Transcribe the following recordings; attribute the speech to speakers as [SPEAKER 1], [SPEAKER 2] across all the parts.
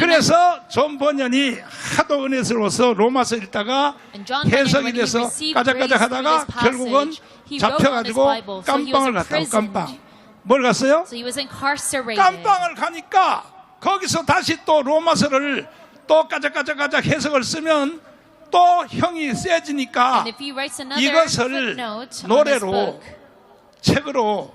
[SPEAKER 1] 그래서 존 번연이 하도 은혜스러워서 로마서 읽다가 해석이 돼서 까작까작 하다가 결국은 잡혀가지고 깜빵을 갔다고. 깜빵 뭘 갔어요? 깜빵을 가니까 거기서 다시 또 로마서를 또 까작까작까작 해석을 쓰면 또 형이 세지니까 이것을 노래로 책으로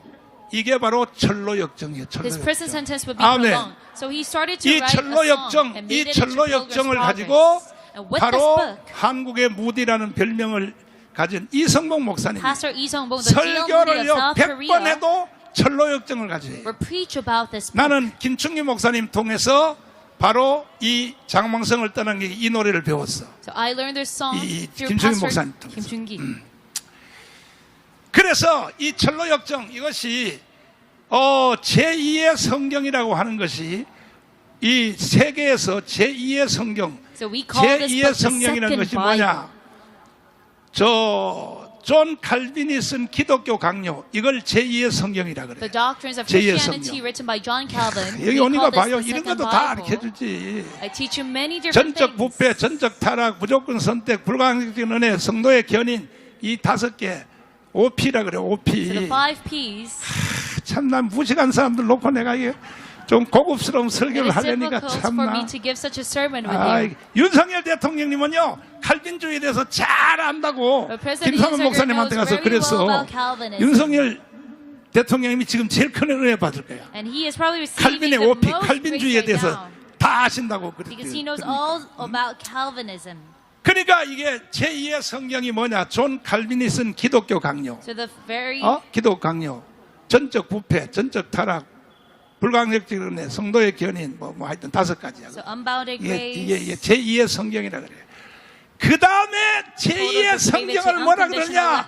[SPEAKER 1] 이게 바로 철로 역정이에요.
[SPEAKER 2] his prison sentence would be
[SPEAKER 1] 아멘.
[SPEAKER 2] prolonged. So he started to
[SPEAKER 1] 이
[SPEAKER 2] write a
[SPEAKER 1] 철로역정,
[SPEAKER 2] song and
[SPEAKER 1] 이
[SPEAKER 2] made it into Pilgrim's
[SPEAKER 1] 철로역정을 가지고
[SPEAKER 2] Progress. And with this
[SPEAKER 1] 바로
[SPEAKER 2] book,
[SPEAKER 1] 한국의 무디라는 별명을 가진 이성봉 목사님
[SPEAKER 2] Pastor Lee Sung-bong, the GL Moody
[SPEAKER 1] 설교를요
[SPEAKER 2] of South
[SPEAKER 1] 100번
[SPEAKER 2] Korea,
[SPEAKER 1] 해도 철로 역정을 가지고 해요.
[SPEAKER 2] will preach about this book.
[SPEAKER 1] 나는 김충기 목사님 통해서 바로 이 장망성을 떠난 게 이 노래를 배웠어.
[SPEAKER 2] So I learned this song
[SPEAKER 1] 이- 이
[SPEAKER 2] through
[SPEAKER 1] 김충기
[SPEAKER 2] Pastor
[SPEAKER 1] 목사님 통해서.
[SPEAKER 2] Kim Chung-gi.
[SPEAKER 1] 그래서 이 철로 역정 이것이 어 제2의 성경이라고 하는 것이 이 세계에서 제2의 성경,
[SPEAKER 2] So we call this
[SPEAKER 1] 제2의
[SPEAKER 2] book the
[SPEAKER 1] 성경이라는 것이. 뭐냐? 저 존 칼빈이 쓴 기독교 강요 이걸 제2의 성경이라 그래요.
[SPEAKER 2] The doctrines of
[SPEAKER 1] 제2의
[SPEAKER 2] Christianity
[SPEAKER 1] 성경.
[SPEAKER 2] Calvin.
[SPEAKER 1] 여기 오니까 봐요. 이런 것도 다
[SPEAKER 2] many different
[SPEAKER 1] 전적. 부패, 전적 타락, 무조건 선택, 불가항적인 은혜, 성도의 견인 이 다섯 개 OP라 그래
[SPEAKER 2] P's.
[SPEAKER 1] 참난 무식한 사람들 놓고 내가 이게 좀 고급스러운 설교를 하려니까 참나. 아. 윤석열 대통령님은요 칼빈주의에 대해서 잘 안다고 김상훈
[SPEAKER 2] Yoon
[SPEAKER 1] 목사님한테 가서 그랬어. 윤석열 대통령님이 지금 제일 큰 은혜 받을 거야. 칼빈의
[SPEAKER 2] most
[SPEAKER 1] 칼빈주의에 대해서. 다 아신다고 그랬대요. 그러니까 이게 제2의 성경이 뭐냐? 존 칼빈이 쓴 기독교 강요. 어? 기독 강요, 전적 부패, 전적 타락, 불강력적 은혜, 성도의 견인, 뭐, 뭐 하여튼 다섯 가지야.
[SPEAKER 2] so
[SPEAKER 1] 이게. 이게, 이게 제2의 성경이라 그래. 그 다음에 제2의 성경을 뭐라 그러냐?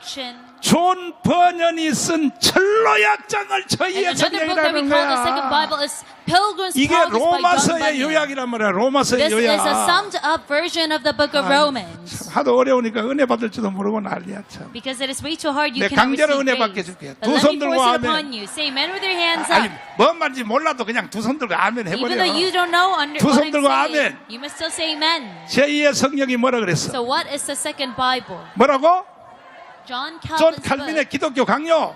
[SPEAKER 1] 존 번연이 쓴 철로약장을 제2의
[SPEAKER 2] And another book that we
[SPEAKER 1] 성경이라는 거야. 이게 로마서의. 요약이란 말이야. 로마서의
[SPEAKER 2] This is a
[SPEAKER 1] 요약.
[SPEAKER 2] summed up version of the book of Romans.
[SPEAKER 1] 하도 어려우니까 은혜 받을지도 모르고 난리야 참.
[SPEAKER 2] Because it is way too hard, you
[SPEAKER 1] 내
[SPEAKER 2] cannot
[SPEAKER 1] 강제로
[SPEAKER 2] receive
[SPEAKER 1] 은혜
[SPEAKER 2] grace.
[SPEAKER 1] 받게 해줄게.
[SPEAKER 2] But
[SPEAKER 1] 두
[SPEAKER 2] let
[SPEAKER 1] 손
[SPEAKER 2] me
[SPEAKER 1] 들고
[SPEAKER 2] force it
[SPEAKER 1] 아멘.
[SPEAKER 2] upon you. Say amen with your hands
[SPEAKER 1] 아니
[SPEAKER 2] up.
[SPEAKER 1] 뭔 말인지 몰라도 그냥 두 손 들고 아멘
[SPEAKER 2] Even
[SPEAKER 1] 해버려.
[SPEAKER 2] though you don't know under
[SPEAKER 1] 두
[SPEAKER 2] what
[SPEAKER 1] 손
[SPEAKER 2] I'm
[SPEAKER 1] 들고
[SPEAKER 2] saying,
[SPEAKER 1] 아멘.
[SPEAKER 2] you must still say amen.
[SPEAKER 1] 제2의 성경이 뭐라 그랬어?
[SPEAKER 2] So what is the second Bible?
[SPEAKER 1] 뭐라고?
[SPEAKER 2] John
[SPEAKER 1] 존
[SPEAKER 2] Calvin's
[SPEAKER 1] 칼빈의
[SPEAKER 2] book.
[SPEAKER 1] 기독교 강요.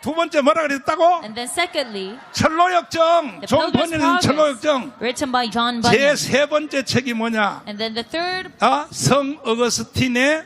[SPEAKER 1] 두 번째 뭐라 그랬다고?
[SPEAKER 2] And then secondly,
[SPEAKER 1] 철로역정. 존
[SPEAKER 2] Progress.
[SPEAKER 1] 철로역정. 제. 세 번째 책이 뭐냐?
[SPEAKER 2] And then the third,
[SPEAKER 1] 아, 성 어거스틴의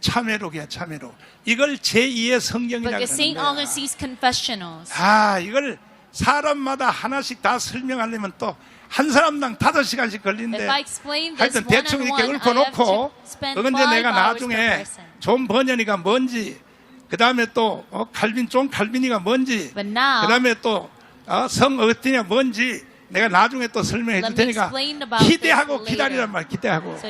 [SPEAKER 1] 참회록이야, 참회록. 이걸 제2의
[SPEAKER 2] book
[SPEAKER 1] 성경이라고
[SPEAKER 2] is St.
[SPEAKER 1] 하는 거야.
[SPEAKER 2] Augustine's Confessionals.
[SPEAKER 1] 아, 이걸 사람마다 하나씩 다 설명하려면 또 한 사람당 다섯 시간씩
[SPEAKER 2] this
[SPEAKER 1] 하여튼 대충 이렇게 읊어놓고 그건 이제 내가 나중에. 존 번연이가 뭔지 그 다음에 또 어, 칼빈 존 칼빈이가 뭔지 그 다음에 또성 어거스틴이 뭔지 내가 나중에 또 설명해 줄 테니까 기대하고 기다리란. 말 기대하고
[SPEAKER 2] so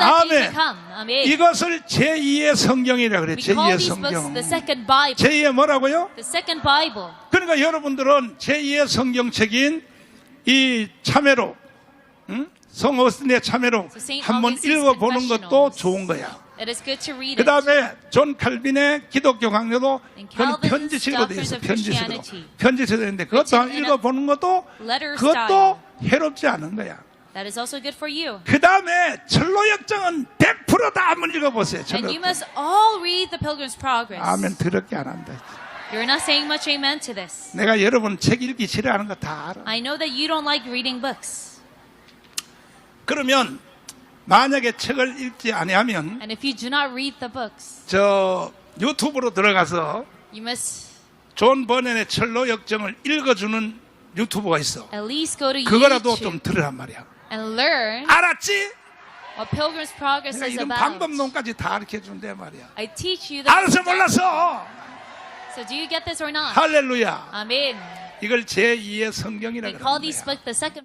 [SPEAKER 1] 아멘.
[SPEAKER 2] Amen.
[SPEAKER 1] 이것을 제2의 성경이라 그래
[SPEAKER 2] We call
[SPEAKER 1] 제2의
[SPEAKER 2] these books
[SPEAKER 1] 성경
[SPEAKER 2] the second Bible.
[SPEAKER 1] 제2의 뭐라고요? 그러니까 여러분들은 제2의 성경책인 이 참회록, 응? 성 어스틴의 참회록
[SPEAKER 2] So
[SPEAKER 1] 한번 읽어보는 것도. 좋은 거야.
[SPEAKER 2] It is good to read
[SPEAKER 1] 그. 다음에 존 칼빈의 기독교 강요도 그건 편지식으로 돼
[SPEAKER 2] Doctrines
[SPEAKER 1] 있어. 편지식으로. 편지식으로 되는데 그것도 읽어보는 것도 그것도 해롭지 않은 거야.
[SPEAKER 2] That is also good for you.
[SPEAKER 1] 그 다음에 철로 역정은 100%다 한번 읽어보세요.
[SPEAKER 2] And you must all read the Pilgrim's Progress.
[SPEAKER 1] 아멘 더럽게 안 한다.
[SPEAKER 2] You're not saying much amen to this.
[SPEAKER 1] 내가 여러분 책 읽기 싫어하는 거 다 알아.
[SPEAKER 2] I know that you don't like reading books.
[SPEAKER 1] 그러면 만약에 책을 읽지 아니하면
[SPEAKER 2] And if you do not read the books,
[SPEAKER 1] 저 유튜브로 들어가서
[SPEAKER 2] you must
[SPEAKER 1] 존 버넨의 철로 역정을 읽어주는 유튜브가 있어.
[SPEAKER 2] at least go to
[SPEAKER 1] 그거라도
[SPEAKER 2] YouTube
[SPEAKER 1] 좀 들으란 말이야.
[SPEAKER 2] and learn
[SPEAKER 1] 알았지?
[SPEAKER 2] what Pilgrim's Progress
[SPEAKER 1] 내가
[SPEAKER 2] is
[SPEAKER 1] 이런
[SPEAKER 2] about.
[SPEAKER 1] 방법론까지 다 가르쳐 준대 말이야.
[SPEAKER 2] I teach you the
[SPEAKER 1] 알아서 몰랐어.
[SPEAKER 2] So do you get this or not?
[SPEAKER 1] 할렐루야.
[SPEAKER 2] Amen.
[SPEAKER 1] 이걸 제2의 성경이라
[SPEAKER 2] They
[SPEAKER 1] 그러는
[SPEAKER 2] call these
[SPEAKER 1] 거야.
[SPEAKER 2] books the second